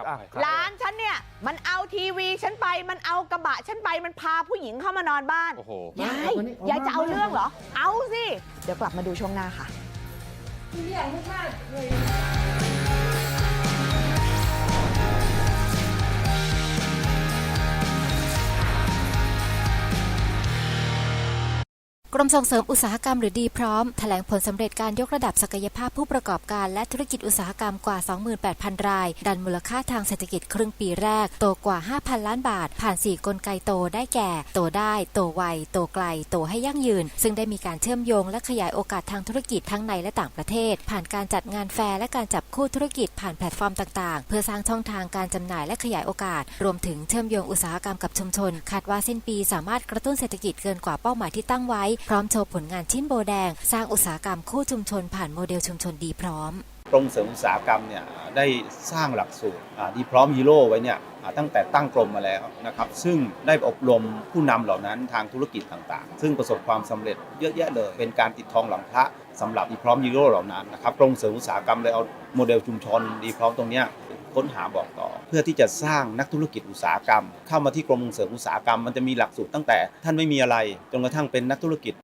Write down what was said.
จับอะไปใครร้านฉันเนี่ย มันเอาทีวีฉันไป มันเอากระบะฉันไป มันพาผู้หญิงเข้ามานอนบ้าน โอ้โห ยาย ยายจะเอาเรื่องเหรอ เอาสิ เดี๋ยวกลับมาดูช่วงหน้าค่ะ กรมส่งเสริมอุตสาหกรรมหรือดีพร้อมแถลงผลสำเร็จการยกระดับศักยภาพผู้ประกอบการและธุรกิจอุตสาหกรรมกว่า 28,000 ราย ดันมูลค่าทางเศรษฐกิจครึ่งปีแรก โตกว่า 5,000 ล้านบาท ผ่าน 4 กลไกโตได้แก่ โตได้ โตไว โตไกล โตให้ยั่งยืน ซึ่งได้มีการเชื่อมโยงและขยายโอกาสทางธุรกิจทั้งในและต่างประเทศ ผ่านการจัดงานแฟร์และการจับคู่ธุรกิจผ่านแพลตฟอร์มต่างๆ เพื่อสร้างช่องทางการจำหน่ายและขยายโอกาส รวมถึงเชื่อมโยงอุตสาหกรรมกับชุมชน คาดว่าสิ้นปีสามารถกระตุ้นเศรษฐกิจเกินกว่าเป้าหมายที่ตั้งไว้พร้อมโชว์ผลงานชิ้นโบแดง สร้างอุตสาหกรรมคู่ชุมชนผ่านโมเดลชุมชนดีพร้อมกรมเสริมอุตสาหกรรมเนี่ยได้สร้างหลักสูตรดีพร้อมฮีโร่ไว้เนี่ยตั้งแต่ตั้งกรมมาแล้วนะครับ ซึ่งได้อบรมผู้นำเหล่านั้นทางธุรกิจต่างๆ ซึ่งประสบความสำเร็จเยอะแยะเลย เป็นการติดทองหลังพระสำหรับดีพร้อมฮีโร่เหล่านั้นนะครับกรมเสริมอุตสาหกรรมเลยเอาโมเดลชุมชนดีพร้อมตรงนี้ค้นหาบอกต่อ เพื่อที่จะสร้างนักธุรกิจอุตสาหกรรม เข้ามาที่กรมส่งเสริมอุตสาหกรรมมันจะมีหลักสูตรตั้งแต่ท่านไม่มีอะไรจนกระทั่งเป็นนักธุรกิจ